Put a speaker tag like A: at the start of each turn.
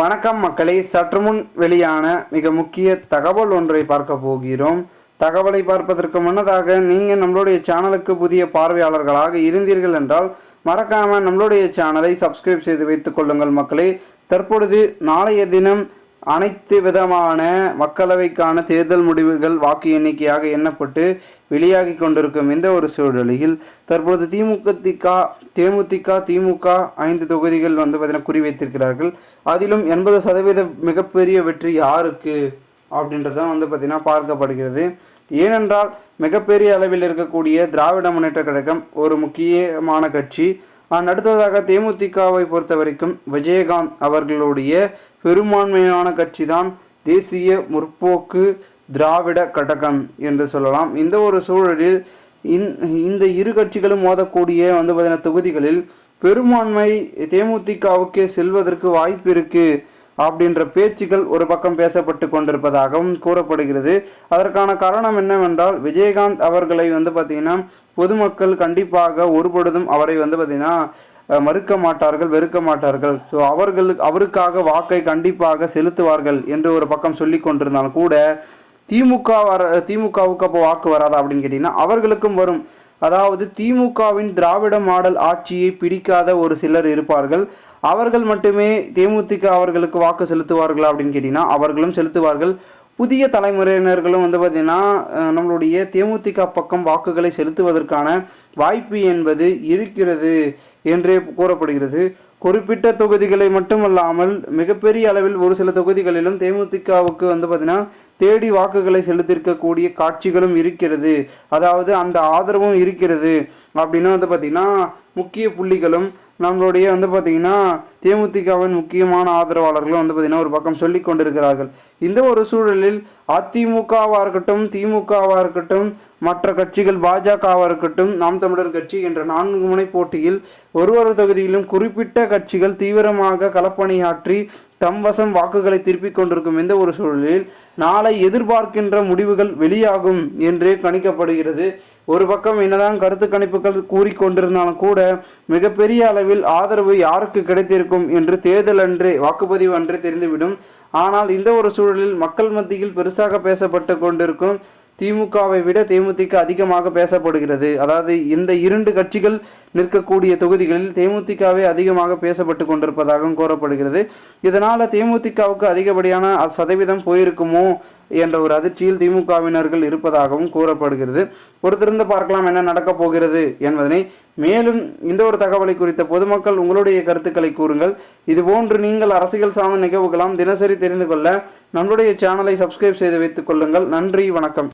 A: வணக்கம் மக்களை. சற்று முன் வெளியான மிக முக்கிய தகவல் ஒன்றை பார்க்க போகிறோம். தகவலை பார்ப்பதற்கு முன்னதாக நீங்கள் நம்மளுடைய சேனலுக்கு புதிய பார்வையாளர்களாக இருந்தீர்கள் என்றால் மறக்காமல் நம்மளுடைய சேனலை சப்ஸ்கிரைப் செய்து வைத்துக் கொள்ளுங்கள் மக்களே. தற்பொழுது நாளைய தினம் அனைத்து விதமான மக்களவைக்கான தேர்தல் முடிவுகள் வாக்கு எண்ணிக்கையாக எண்ணப்பட்டு வெளியாகி கொண்டிருக்கும் இந்த ஒரு சூழலில் தற்போது திமுக திக தேமுதிக திமுக ஐந்து தொகுதிகள் வந்து பார்த்தீங்கன்னா குறிவைத்திருக்கிறார்கள். அதிலும் எண்பது சதவீத மிகப்பெரிய வெற்றி யாருக்கு அப்படின்றதான் வந்து பார்த்திங்கன்னா பார்க்கப்படுகிறது. ஏனென்றால் மிகப்பெரிய அளவில் இருக்கக்கூடிய திராவிட முன்னேற்ற கழகம் ஒரு முக்கியமான கட்சி. நான் அடுத்ததாக தேமுதிகவை பொறுத்த வரைக்கும் விஜயகாந்த் அவர்களுடைய பெரும்பான்மையான கட்சி தான் தேசிய முற்போக்கு திராவிட கழகம் என்று சொல்லலாம். இந்த ஒரு சூழலில் இந்த இரு கட்சிகளும் மோதக்கூடிய வந்து பார்த்தீங்கன்னா தொகுதிகளில் பெரும்பான்மை தேமுதிகவுக்கே செல்வதற்கு வாய்ப்பு இருக்குது அப்படின்ற பேச்சுக்கள் ஒரு பக்கம் பேசப்பட்டு கொண்டிருப்பதாகவும் கூறப்படுகிறது. அதற்கான காரணம் என்னவென்றால் விஜயகாந்த் அவர்களை வந்து பார்த்தீங்கன்னா பொதுமக்கள் கண்டிப்பாக ஒருபொழுதும் அவரை வந்து பார்த்தீங்கன்னா மறுக்க மாட்டார்கள் வெறுக்க மாட்டார்கள். ஸோ அவர்களுக்கு அவருக்காக வாக்கை கண்டிப்பாக செலுத்துவார்கள் என்று ஒரு பக்கம் சொல்லி கொண்டிருந்தாலும் கூட திமுக வர திமுகவுக்கு அப்போ வாக்கு வராதா அப்படின்னு கேட்டிங்கன்னா அவர்களுக்கும் வரும். அதாவது திமுகவின் திராவிட மாடல் ஆட்சியை பிடிக்காத ஒரு சிலர் இருப்பார்கள். அவர்கள் மட்டுமே தேமுதிக அவர்களுக்கு வாக்கு செலுத்துவார்களா அப்படின்னு கேட்டிங்கன்னா அவர்களும் செலுத்துவார்கள். புதிய தலைமுறையினர்களும் வந்து பார்த்திங்கன்னா நம்மளுடைய தேமுதிக பக்கம் வாக்குகளை செலுத்துவதற்கான வாய்ப்பு என்பது இருக்கிறது என்றே கூறப்படுகிறது. குறிப்பிட்ட தொகுதிகளை மட்டுமல்லாமல் மிகப்பெரிய அளவில் ஒரு சில தொகுதிகளிலும் தேமுதிகவுக்கு வந்து பார்த்தீங்கன்னா தேடி வாக்குகளை செலுத்திருக்கக்கூடிய காட்சிகளும் இருக்கிறது. அதாவது அந்த ஆதரவும் இருக்கிறது. அப்படின்னு வந்து பார்த்திங்கன்னா முக்கிய புள்ளிகளும் நம்மளுடைய வந்து பார்த்திங்கன்னா தேமுதிகவின் முக்கியமான ஆதரவாளர்கள் வந்து பார்த்திங்கன்னா ஒரு பக்கம் சொல்லி கொண்டிருக்கிறார்கள். இந்த ஒரு சூழலில் அதிமுகவாக இருக்கட்டும் திமுகவாக இருக்கட்டும் மற்ற கட்சிகள் பாஜகவாக இருக்கட்டும் நாம் தமிழர் கட்சி என்ற நான்கு முனை போட்டியில் ஒரு ஒரு தொகுதியிலும் குறிப்பிட்ட கட்சிகள் தீவிரமாக களப்பணியாற்றி தம் வசம் வாக்குகளை திருப்பிக் கொண்டிருக்கும் இந்த ஒரு சூழலில் நாளை எதிர்பார்க்கின்ற முடிவுகள் வெளியாகும் என்றே கணிக்கப்படுகிறது. ஒரு பக்கம் என்னதான் கருத்து கணிப்புகள் கூறிக்கொண்டிருந்தாலும் கூட மிகப்பெரிய அளவில் ஆதரவு யாருக்கு கிடைத்திருக்கும் என்று தேர்தல் அன்றே வாக்குப்பதிவு அன்றே தெரிந்துவிடும். ஆனால் இந்த ஒரு சூழலில் மக்கள் மத்தியில் பெருசாக பேசப்பட்டு கொண்டிருக்கும் திமுகவை விட தேமுதிக அதிகமாக பேசப்படுகிறது. அதாவது இந்த இரண்டு கட்சிகள் நிற்கக்கூடிய தொகுதிகளில் தேமுதிகவே அதிகமாக பேசப்பட்டு கொண்டிருப்பதாகவும் கூறப்படுகிறது. இதனால் தேமுதிகவுக்கு அதிகப்படியான சதவீதம் போயிருக்குமோ என்ற ஒரு அதிர்ச்சியில் திமுகவினர்கள் இருப்பதாகவும் கூறப்படுகிறது. பொறுத்திருந்து பார்க்கலாம் என்ன நடக்கப் போகிறது என்பதனை. மேலும் இந்த ஒரு தகவலை குறித்த பொதுமக்கள் உங்களுடைய கருத்துக்களை கூறுங்கள். இதுபோன்று நீங்கள் அரசியல் சார்ந்த நிகழ்வுகளாம் தினசரி தெரிந்து கொள்ள நம்முடைய சேனலை சப்ஸ்கிரைப் செய்து வைத்துக் கொள்ளுங்கள். நன்றி வணக்கம்.